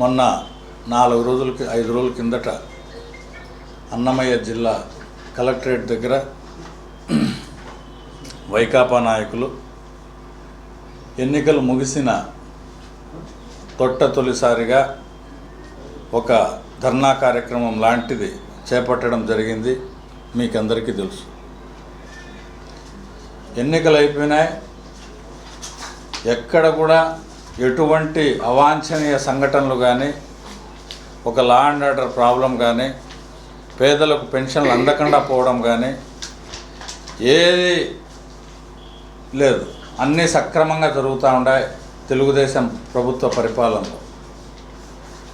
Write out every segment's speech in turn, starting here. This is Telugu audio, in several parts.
మొన్న నాలుగు రోజులకి ఐదు రోజుల కిందట అన్నమయ్య జిల్లా కలెక్టరేట్ దగ్గర వైకాపా నాయకులు ఎన్నికలు ముగిసిన తొట్ట తొలిసారిగా ఒక ధర్నా కార్యక్రమం లాంటిది చేపట్టడం జరిగింది. మీకందరికీ తెలుసు. ఎన్నికలు అయిపోయినాయి. ఎక్కడ కూడా ఎటువంటి అవాంఛనీయ సంఘటనలు కానీ ఒక లా అండ్ ఆర్డర్ ప్రాబ్లం కానీ పేదలకు పెన్షన్లు అందకుండా పోవడం కానీ ఏది లేదు. అన్నీ సక్రమంగా జరుగుతూ ఉన్నాయి తెలుగుదేశం ప్రభుత్వ పరిపాలనలో.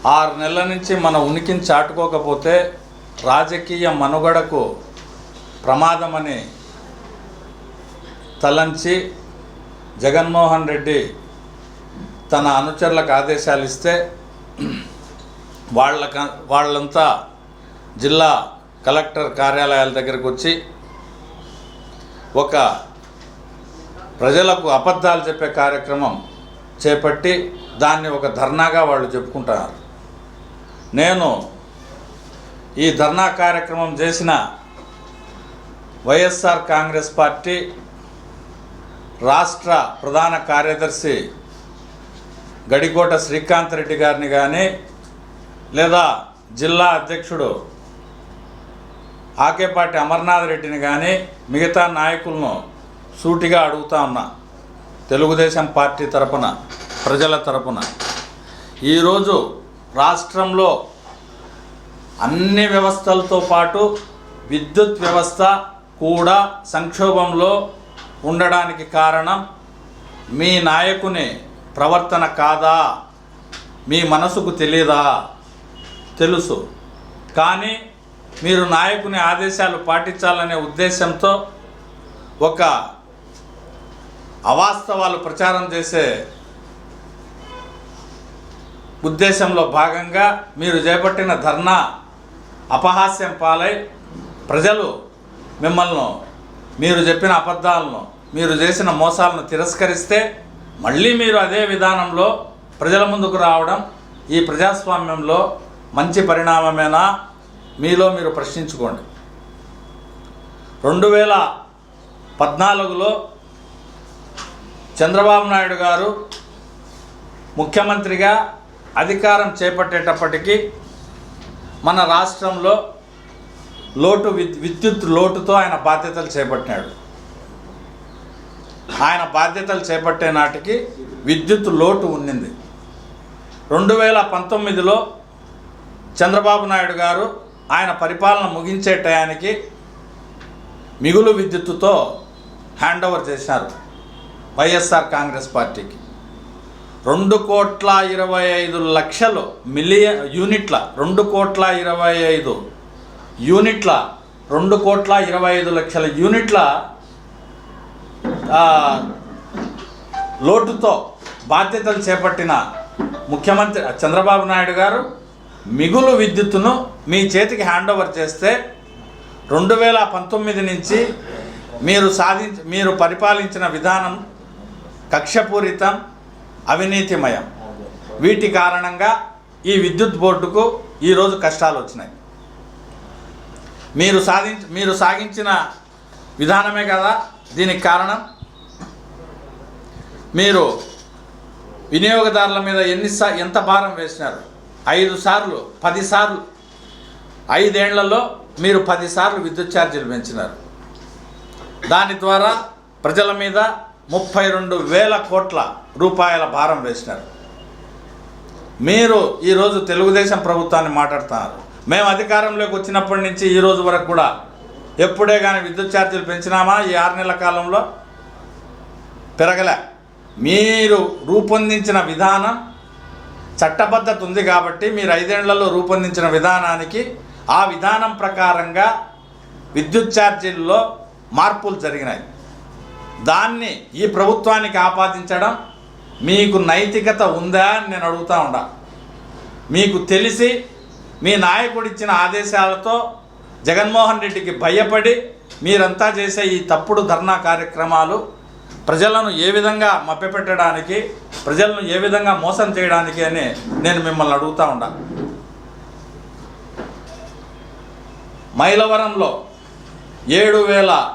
ఆరు నెలల నుంచి మన ఉనికిని చాటుకోకపోతే రాజకీయ మనుగడకు ప్రమాదమని తలంచి జగన్మోహన్ రెడ్డి తన అనుచరులకు ఆదేశాలు ఇస్తే వాళ్ళక వాళ్ళంతా జిల్లా కలెక్టర్ కార్యాలయాల దగ్గరకు వచ్చి ఒక ప్రజలకు అబద్ధాలు చెప్పే కార్యక్రమం చేపట్టి దాన్ని ఒక ధర్నాగా వాళ్ళు చెప్పుకుంటున్నారు. నేను ఈ ధర్నా కార్యక్రమం చేసిన వైఎస్ఆర్ కాంగ్రెస్ పార్టీ రాష్ట్ర ప్రధాన కార్యదర్శి గడికోట శ్రీకాంత్ రెడ్డి గారిని కానీ లేదా జిల్లా అధ్యక్షుడు ఆకేపాటి అమర్నాథ్ రెడ్డిని కానీ మిగతా నాయకులను సూటిగా అడుగుతా ఉన్నా. తెలుగుదేశం పార్టీ తరపున ప్రజల తరపున. ఈరోజు రాష్ట్రంలో అన్ని వ్యవస్థలతో పాటు విద్యుత్ వ్యవస్థ కూడా సంక్షోభంలో ఉండడానికి కారణం మీ నాయకుని ప్రవర్తన కాదా? మీ మనసుకు తెలియదా తెలుసు. కానీ మీరు నాయకుని ఆదేశాలు పాటించాలనే ఉద్దేశంతో ఒక అవాస్తవాలు ప్రచారం చేసే ఉద్దేశంలో భాగంగా మీరు చేపట్టిన ధర్నా అపహాస్యం పాలై ప్రజలు మిమ్మల్ని మీరు చెప్పిన అబద్ధాలను మీరు చేసిన మోసాలను తిరస్కరిస్తే మళ్ళీ మీరు అదే విధానంలో ప్రజల ముందుకు రావడం ఈ ప్రజాస్వామ్యంలో మంచి పరిణామమేనా మీలో మీరు ప్రశ్నించుకోండి. రెండు వేల పద్నాలుగులో చంద్రబాబు నాయుడు గారు ముఖ్యమంత్రిగా అధికారం చేపట్టేటప్పటికీ మన రాష్ట్రంలో లోటు విద్యుత్ లోటుతో ఆయన బాధ్యతలు చేపట్టినాడు. ఆయన బాధ్యతలు చేపట్టే నాటికి విద్యుత్ లోటు ఉండింది రెండు వేల పంతొమ్మిదిలో చంద్రబాబు నాయుడు గారు ఆయన పరిపాలన ముగించే టయానికి మిగులు విద్యుత్తుతో హ్యాండ్ ఓవర్ చేశారు వైఎస్ఆర్ కాంగ్రెస్ పార్టీకి. రెండు కోట్ల ఇరవై ఐదు లక్షలు మిలియన్ యూనిట్ల రెండు కోట్ల ఇరవై ఐదు యూనిట్ల రెండు కోట్ల ఇరవై ఐదు లక్షల యూనిట్ల లోటుతో బాధ్యతలు చేపట్టిన ముఖ్యమంత్రి చంద్రబాబు నాయుడు గారు మిగులు విద్యుత్తును మీ చేతికి హ్యాండ్ ఓవర్ చేస్తే రెండు వేల పంతొమ్మిది నుంచి మీరు సాధించ మీరు పరిపాలించిన విధానం కక్షపూరితం అవినీతిమయం. వీటి కారణంగా ఈ విద్యుత్ బోర్డుకు ఈరోజు కష్టాలు వచ్చినాయి. మీరు సాధించ మీరు సాగించిన విధానమే కదా దీనికి కారణం? మీరు వినియోగదారుల మీద ఎన్నిసా ఎంత భారం వేసినారు? ఐదు సార్లు పదిసార్లు ఐదేళ్ళలో మీరు పదిసార్లు విద్యుత్ ఛార్జీలు పెంచినారు. దాని ద్వారా ప్రజల మీద ముప్పై రెండు వేల కోట్ల రూపాయల భారం వేసినారు. మీరు ఈరోజు తెలుగుదేశం ప్రభుత్వాన్ని మాట్లాడుతున్నారు. మేము అధికారంలోకి వచ్చినప్పటి నుంచి ఈ రోజు వరకు కూడా ఎప్పుడే కానీ విద్యుత్ ఛార్జీలు పెంచినామా? ఈ ఆరు నెలల కాలంలో పెరగలే. మీరు రూపొందించిన విధానం చట్టబద్ధత ఉంది కాబట్టి మీరు ఐదేళ్ళలో రూపొందించిన విధానానికి ఆ విధానం ప్రకారంగా విద్యుత్ ఛార్జీల్లో మార్పులు జరిగినాయి. దాన్ని ఈ ప్రభుత్వానికి ఆపాదించడం మీకు నైతికత ఉందా అని నేను అడుగుతా ఉండా. మీకు తెలిసి మీ నాయకుడు ఇచ్చిన ఆదేశాలతో జగన్మోహన్ రెడ్డికి భయపడి మీరంతా చేసే ఈ తప్పుడు ధర్నా కార్యక్రమాలు ప్రజలను ఏ విధంగా మభ్యపెట్టడానికి ప్రజలను ఏ విధంగా మోసం చేయడానికి అని నేను మిమ్మల్ని అడుగుతా ఉండా. మైలవరంలో ఏడు వేల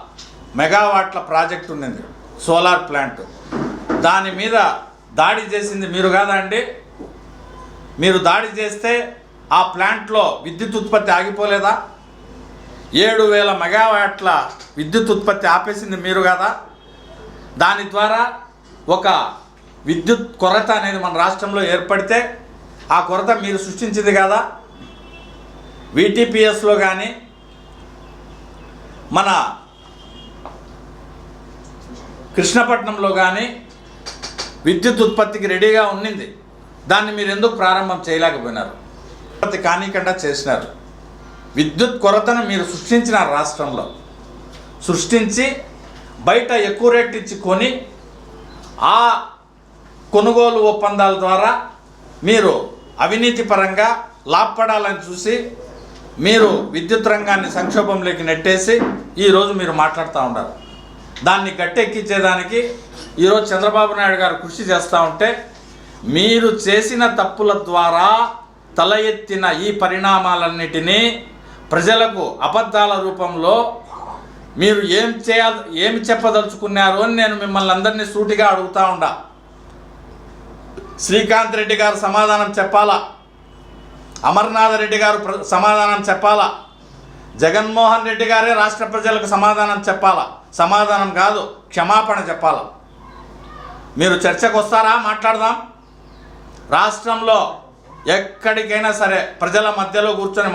మెగావాట్ల ప్రాజెక్ట్ ఉన్నది సోలార్ ప్లాంట్. దాని మీద దాడి చేసింది మీరు కాదండి అండి? మీరు దాడి చేస్తే ఆ ప్లాంట్లో విద్యుత్ ఉత్పత్తి ఆగిపోలేదా? ఏడు వేల మెగావాట్ల విద్యుత్ ఉత్పత్తి ఆపేసింది మీరు కదా? దాని ద్వారా ఒక విద్యుత్ కొరత అనేది మన రాష్ట్రంలో ఏర్పడితే ఆ కొరత మీరు సృష్టించింది కదా? విటిపిఎస్లో కానీ మన కృష్ణపట్నంలో కానీ విద్యుత్ ఉత్పత్తికి రెడీగా ఉండింది దాన్ని మీరు ఎందుకు ప్రారంభం చేయలేకపోయినారు? ఉత్పత్తి కానీకుండా చేసినారు. విద్యుత్ కొరతను మీరు సృష్టించిన రాష్ట్రంలో సృష్టించి బయట ఎక్కువ రేట్ ఇచ్చి కొని ఆ కొనుగోలు ఒప్పందాల ద్వారా మీరు అవినీతి పరంగా లాభపడాలని చూసి మీరు విద్యుత్ రంగాన్ని సంక్షోభంలోకి నెట్టేసి ఈరోజు మీరు మాట్లాడుతూ ఉన్నారు. దాన్ని గట్టెక్కించేదానికి ఈరోజు చంద్రబాబు నాయుడు గారు కృషి చేస్తూ ఉంటే మీరు చేసిన తప్పుల ద్వారా తల ఎత్తిన ఈ పరిణామాలన్నిటినీ ప్రజలకు అబద్ధాల రూపంలో మీరు ఏం చేయ ఏమి చెప్పదలుచుకున్నారు అని నేను మిమ్మల్ని అందరినీ సూటిగా అడుగుతా ఉండా. శ్రీకాంత్ రెడ్డి గారు సమాధానం చెప్పాలా? అమర్నాథ్ రెడ్డి గారు ప్ర- సమాధానం చెప్పాలా? జగన్మోహన్ రెడ్డి గారే రాష్ట్ర ప్రజలకు సమాధానం చెప్పాలా? సమాధానం కాదు క్షమాపణ చెప్పాలా? మీరు చర్చకు వస్తారా? మాట్లాడదాం. రాష్ట్రంలో ఎక్కడికైనా సరే ప్రజల మధ్యలో కూర్చొని